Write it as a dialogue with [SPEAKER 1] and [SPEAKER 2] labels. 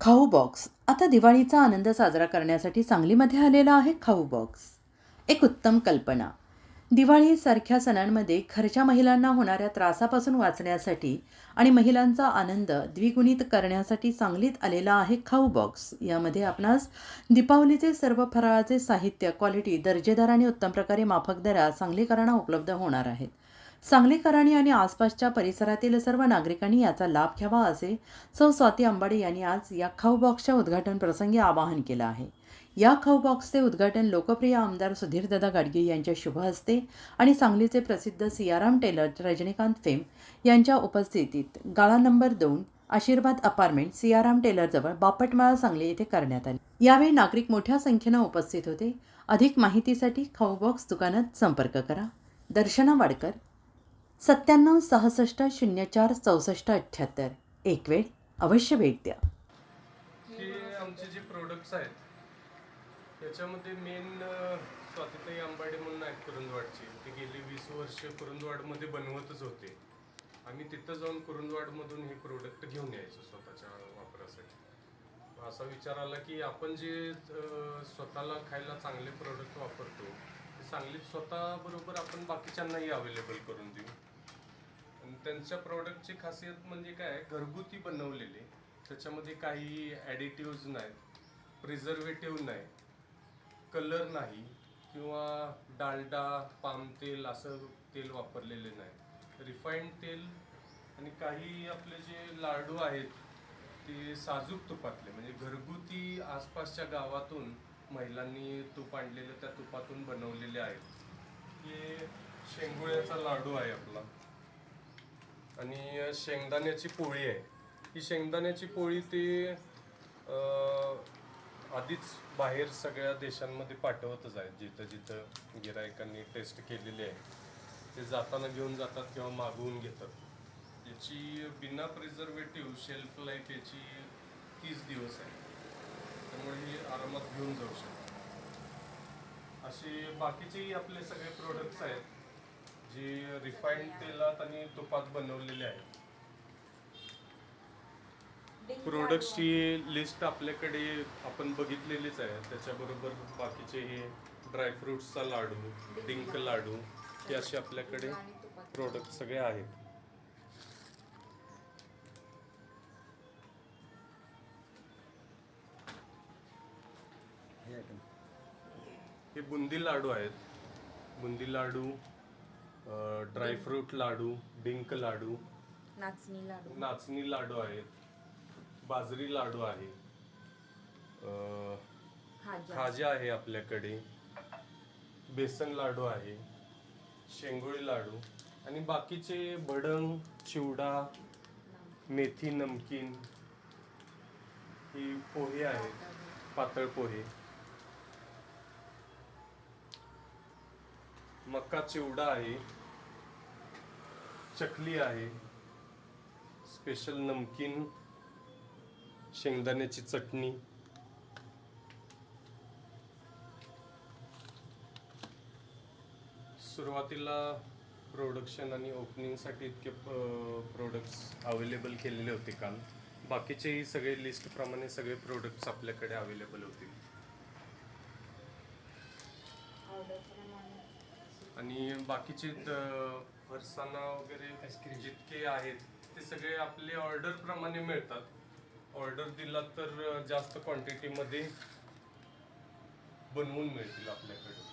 [SPEAKER 1] खाऊ बॉक्स आता दिवाळीचा आनंद साजरा करण्यासाठी सांगलीमध्ये आलेला आहे खाऊ बॉक्स. एक उत्तम कल्पना. दिवाळीसारख्या सणांमध्ये घरच्या महिलांना होणाऱ्या त्रासापासून वाचण्यासाठी आणि महिलांचा आनंद द्विगुणित करण्यासाठी सांगलीत आलेला आहे खाऊ बॉक्स. यामध्ये आपणास दीपावलीचे सर्व फराळाचे साहित्य क्वालिटी दर्जेदार आणि उत्तम प्रकारे माफक दरात सांगलीकरांना उपलब्ध होणार आहेत. सांगलीकरांनी आणि आसपासच्या परिसरातील सर्व नागरिकांनी याचा लाभ घ्यावा असे सौ स्वाती अंबाडे यांनी आज या खाऊ बॉक्सच्या उद्घाटन प्रसंगी आवाहन केलं आहे. या खाऊ बॉक्सचे उद्घाटन लोकप्रिय आमदार सुधीरदादा गाडगे यांच्या शुभ हस्ते आणि सांगलीचे प्रसिद्ध सियाराम टेलर रजनीकांत फेम यांच्या उपस्थितीत गाळा नंबर दोन आशीर्वाद अपार्टमेंट सियाराम टेलरजवळ बापटमाळा सांगली येथे करण्यात आले. यावेळी नागरिक मोठ्या संख्येनं उपस्थित होते. अधिक माहितीसाठी खाऊ बॉक्स दुकानात संपर्क करा. दर्शना वाडकर सत्त्याण्णव सहासष्ट शून्य चार चौसष्ट अठ्ठ्याहत्तर एक वेळ अवश्य भेट द्या.
[SPEAKER 2] हे आमचे जे प्रोडक्ट्स आहेत त्याच्यामध्ये मेन स्वातीताई आंबाडे म्हणून आहेत कुरुंदवाडची. ते गेली वीस वर्ष कुरुंदवाडमध्ये बनवतच होते. आम्ही तिथं जाऊन कुरुंदवाडमधून हे प्रोडक्ट घेऊन यायचो स्वतःच्या वापरासाठी. असा विचार आला की आपण जे स्वतःला खायला चांगले प्रोडक्ट वापरतो ते सांगलीत स्वतः बरोबर आपण बाकीच्यांनाही अवेलेबल करून देऊ. त्यांच्या प्रॉडक्टची खासियत म्हणजे काय? घरगुती बनवलेली. त्याच्यामध्ये काही ॲडिटिव्ज नाहीत प्रिझर्वेटिव्ह नाही कलर नाही किंवा डालडा पाम तेल असं तेल वापरलेले नाही. रिफाईंड तेल आणि काही आपले जे लाडू आहेत ते साजूक तुपातले. म्हणजे घरगुती आसपासच्या गावातून महिलांनी तूप आणलेलं त्या तुपातून बनवलेले आहेत. हे शेंगुळ्याचा लाडू आहे आपला. आणि शेंगदाण्याची पोळी आहे. ही शेंगदाण्याची पोळी ते आधीच बाहेर सगळ्या देशांमध्ये पाठवतच आहेत. जिथं जिथं गिरायकांनी टेस्ट केलेली आहे. ते जाताना घेऊन जातात किंवा मागवून घेतात. याची बिना प्रिझर्वेटिव्ह शेल्फ लाईफ याची तीस दिवस आहे. त्यामुळे ही आरामात घेऊन जाऊ शकतात. असे बाकीचेही आपले सगळे प्रोडक्ट्स आहेत. जे रिफाईंड तेलात आणि तुपात बनवलेले आहेत प्रोडक्ट्सची लिस्ट आपल्याकडे आपण बघितलेलीच आहे. त्याच्याबरोबर बाकीचे हे ड्रायफ्रुट्सचा लाडू डिंक लाडू हे असे आपल्याकडे प्रोडक्ट सगळे आहेत. हे बुंदी लाडू आहेत. बुंदी लाडू ड्रायफ्रूट लाडू डिंक लाडू.
[SPEAKER 3] नाचणी लाडू.
[SPEAKER 2] नाचणी लाडू आहेत. बाजरी लाडू आहे. अं,
[SPEAKER 3] खाजा.
[SPEAKER 2] खाजा आहे आपल्याकडे. बेसन लाडू आहे. शेंगोळी लाडू. आणि बाकीचे भडंग चिवडा मेथी नमकीन. ही पोहे आहेत. पातळ पोहे. मका चिवडा आहे चकली आहे स्पेशल नमकीन शेंगदाण्याची चटणी. सुरुवातीला प्रोडक्शन आणि ओपनिंगसाठी इतके प्रोडक्ट्स अवेलेबल केलेले होते काल. बाकीचेही सगळे लिस्टप्रमाणे सगळे प्रोडक्ट्स आपल्याकडे अवेलेबल होते. आणि बाकीचे फरसाणा वगैरे जितके आहेत ते सगळे आपले ऑर्डर प्रमाणे मिळतात. ऑर्डर दिला तर जास्त क्वांटिटीमध्ये बनवून मिळतील आपल्याकडे.